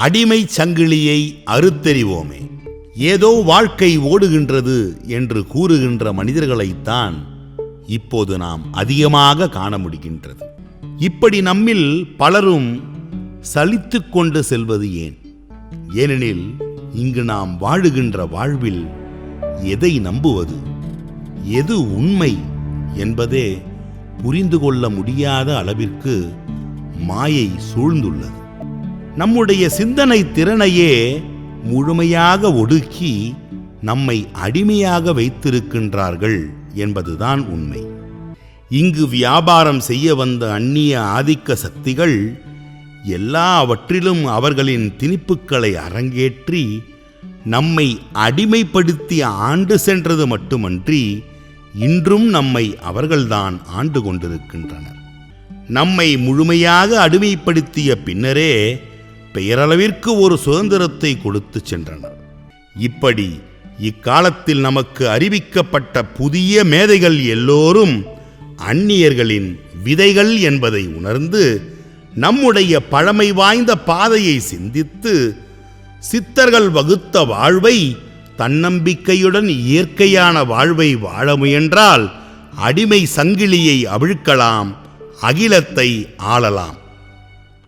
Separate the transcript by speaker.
Speaker 1: அடிமை சங்கிலியை அறுத்தெறிவோமே. ஏதோ வாழ்க்கை ஓடுகின்றது என்று கூறுகின்ற மனிதர்களைத்தான் இப்போது நாம் அதிகமாக காண முடிகின்றது. இப்படி நம்மில் பலரும் சலித்து கொண்டு செல்வது ஏன்? ஏனெனில் இங்கு நாம் வாழுகின்ற வாழ்வில் எதை நம்புவது? எது உண்மை என்பதே புரிந்து கொள்ள முடியாத அளவிற்கு மாயை சூழ்ந்துள்ளது. நம்முடைய சிந்தனை திறனையே முழுமையாக ஒடுக்கி நம்மை அடிமையாக வைத்திருக்கின்றார்கள் என்பதுதான் உண்மை. இங்கு வியாபாரம் செய்ய வந்த அந்நிய ஆதிக்க சக்திகள் எல்லாவற்றிலும் அவர்களின் திணிப்புக்களை அரங்கேற்றி நம்மை அடிமைப்படுத்தி ஆண்டு சென்றது மட்டுமன்றி இன்றும் நம்மை அவர்கள்தான் ஆண்டு கொண்டிருக்கின்றனர். நம்மை முழுமையாக அடிமைப்படுத்திய பின்னரே பெயரளவிற்கு ஒரு சுதந்திரத்தை கொடுத்து சென்றனர். இப்படி இக்காலத்தில் நமக்கு அறிவிக்கப்பட்ட புதிய மேதைகள் எல்லோரும் அந்நியர்களின் விதைகள் என்பதை உணர்ந்து நம்முடைய பழமை வாய்ந்த பாதையை சிந்தித்து சித்தர்கள் வகுத்த வாழ்வை தன்னம்பிக்கையுடன் இயற்கையான வாழ்வை வாழ முயன்றால் அடிமை சங்கிலியை அவிழ்க்கலாம் அகிலத்தை ஆளலாம்.